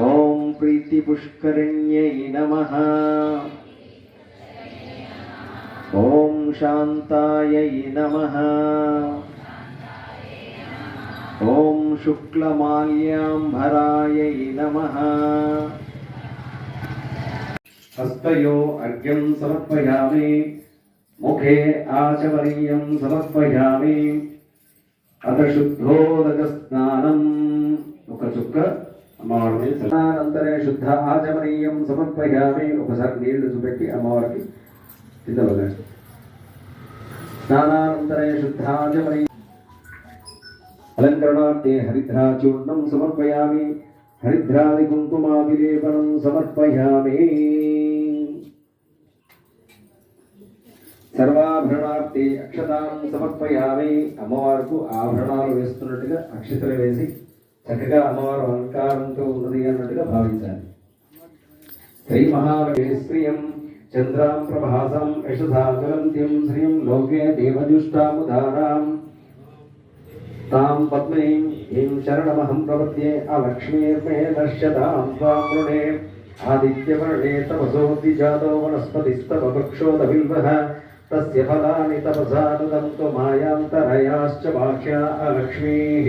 ఓం ప్రీతిపుష్కరిణ్యై నమ. ఓం శాంతాయై నమ. ఓం శుక్లమాల్యాంబరాయై నమ. హస్తయో అర్ఘ్యం సమర్పయామి. ముఖే ఆచమనీయం సమర్పయామి. అత శుద్ధోదక స్నానం ఒక చుక్క అమ్మవారిని శుద్ధ ఆచమనీయం సమర్పయామి. ఒకసారి నీళ్ళు చూపెట్టి అమ్మవారికి కింద వదలండి స్నానానంతరే శుద్ధాచమనీ అలంకరణార్థే హరిద్రాచూర్ణం సమర్పయామి. హరిద్రాది కుంకుమాభిలేపనం సమర్పయామి. సర్వాభరణార్థే అక్షతాం సమర్పయామి. అమ్మవారికి ఆభరణాలు వేస్తున్నట్టుగా అక్షతలు వేసి చక్కగా అమ్మవారు అలంకారంతో ఉన్నది అన్నట్టుగా భావించాలి. శ్రీ మహావేశ్రియం చంద్రాం ప్రభాసం యశసా యశసాగరంత్యం శ్రీం లోకే దేవజుష్టాముదారాం. తాం పద్మనీం ఏం శరణమహం ప్రపద్యే ఆ లక్ష్మీర్మే దర్శతాం వృణే ఆదిత్యవర్ణే తపసోऽपि జాతో వనస్పతిస్తవృక్షోదవిల్వः తస్య ఫలాని తపసానుదంతు మాయాంతరయాశ్చ బాహ్యా అలక్ష్మీः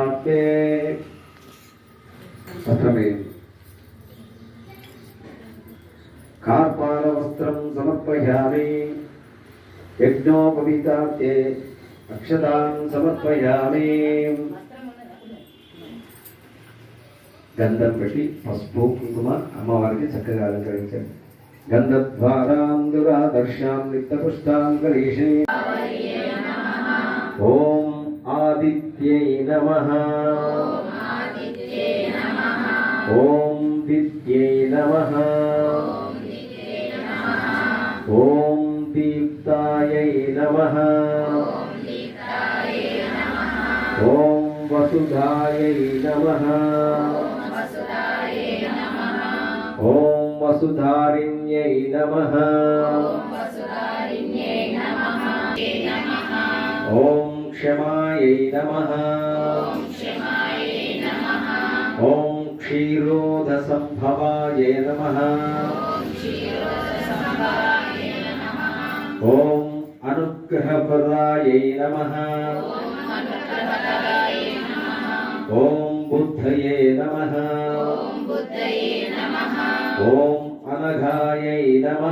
కార్పాలవస్త్రం సమర్పయామి. యజ్ఞోపవీతార్థే అక్షతాం సమర్పయామి. గంధం పెట్టి పసుపు కుంకుమ అమ్మవారికి చక్కగా అలంకరించండి గంధద్వారాం దురాదర్శాం లిప్తపుష్టాం గరీషే ఓం ఆదిత్యై నమ. ఓం విద్యై నమ. ఓం దీప్తాయై నమ. ఓం వసుధాయై నమ. ఓం వసుధారిణ్యై నమ. ఓం క్షమాయై నమ. ఓం క్షీరోధసంభవాయ నమ. ఓం అనుగ్రహపదాయై నమ. ఓం బుద్ధయే నమ. ఓం అనఘాయై నమ.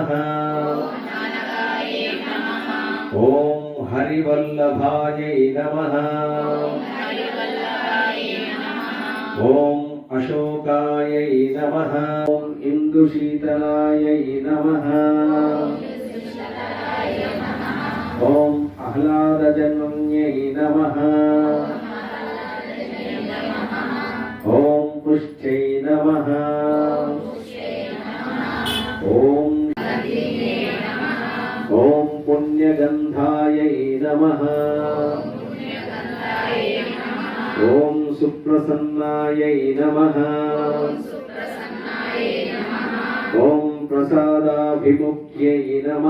ఓం హరివల్లభాయై నమ. ఓం అశోకాయై నమ. ఓం ఇందుశీతలాయై నమ. ఆహ్లాదజన్యై నమ ఓం పుష్ట్యై నమ ఓం ఓం పుణ్యగంధాయై నమ ఓం సుప్రసన్నాయై నమ ఓం ప్రసాదాభిముఖ్యై నమ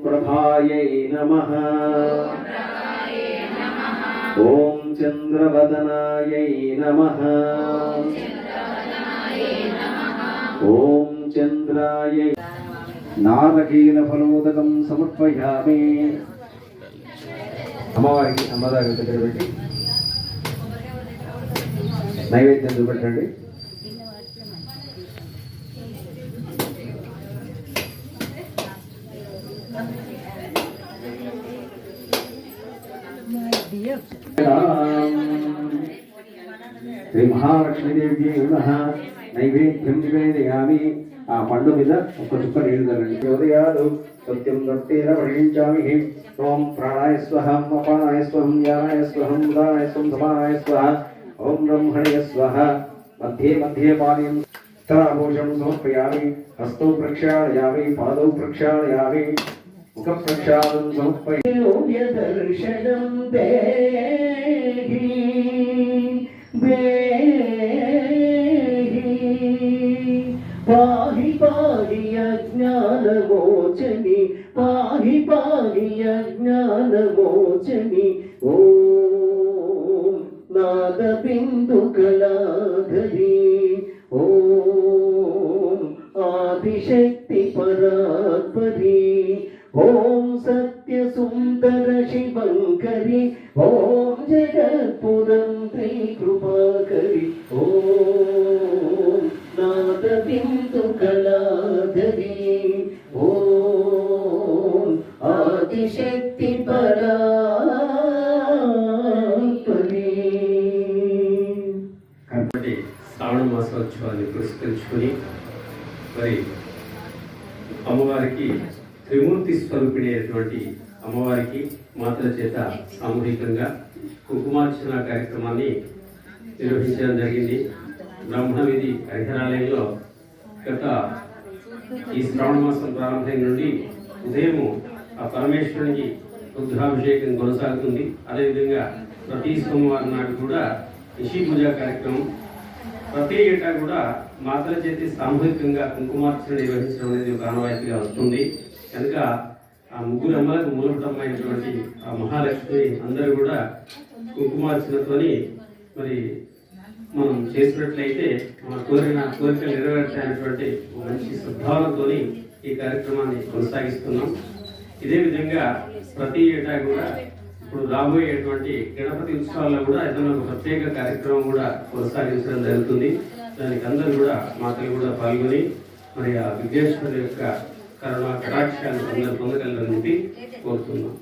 ఓం ప్రభాయై నమ. ఓం చంద్రవదనాయై నమ. ఓం నారకీల ఫలోదకం సమర్పయామి. అమ్మవారికి అమ్మవారి దగ్గర పెట్టి నైవేద్యం చూపెట్టండి. శ్రీ మహాలక్ష్మీదేవి నైవేద్యం నివేదయామి. ఆ పండు మీద ఒక చుక్క నీళ్ళు తరండి ఉదయాలు సత్యం దత్తేన వర్ణించామి. ఓం ప్రాణాయ స్వహం అపానాయ స్వహం యానాయ స్వహం ఉదానాయ స్వం సమానాయ స్వహ ఓం బ్రహ్మణయ స్వహ. మధ్యే మధ్యే పానీయం ఉత్తరాభూషం సమర్పయామి. హస్తౌ ప్రక్షాళయామి పాదౌ ప్రక్షాళయామి. ముఖ ప్రక్షాళం సమర్పయ దర్శనం దే పాహి పాహి అజ్ఞాన మోచని ఓ నాద బిందు కళాధరి. ఓ ఆదిశక్తి పరాత్పరి. ఓం సత్య సుందర శివంకరి. ఓం జగత్పురంత్రి కృపాకరి ఓ నాద బిందు కళా పురస్కరించుకొని మరి అమ్మవారికి త్రిమూర్తి స్వరూపిణి అయినటువంటి అమ్మవారికి మాతల చేత సామూహికంగా కుంకుమార్చన కార్యక్రమాన్ని నిర్వహించడం జరిగింది. బ్రహ్మ విధి హరిహరాలయంలో గత ఈ శ్రావణ మాసం ప్రారంభం నుండి ఉదయం ఆ పరమేశ్వరునికి రుద్రాభిషేకం కొనసాగుతుంది. అదేవిధంగా ప్రతి సోమవారం నాడు కూడా నిషి పూజా కార్యక్రమం ప్రతి ఏటా కూడా మాతల చేతి సామూహికంగా కుంకుమార్చన నిర్వహించడం అనేది ఒక ఆనవాయితీగా వస్తుంది. కనుక ఆ ముగ్గురు అమ్మలకు మూలపటమైనటువంటి ఆ మహాలక్ష్మి అందరూ కూడా కుంకుమార్చనతోని మరి మనం చేసినట్లయితే మన కోరిన కోరికలు నెరవేర్చాలనేటువంటి మంచి సద్భావనతో ఈ కార్యక్రమాన్ని కొనసాగిస్తున్నాం. ఇదే విధంగా ప్రతి ఏటా కూడా ఇప్పుడు రాబోయేటువంటి గణపతి ఉత్సవాల్లో కూడా ఏదైనా ఒక ప్రత్యేక కార్యక్రమం కూడా కొనసాగించడం జరుగుతుంది. దానికి అందరూ కూడా మాతలు కూడా పాల్గొని మరి ఆ విఘ్నేశ్వరుడు యొక్క కరుణ కటాక్షాన్ని అందరూ పొందగలరని కోరుతున్నాం.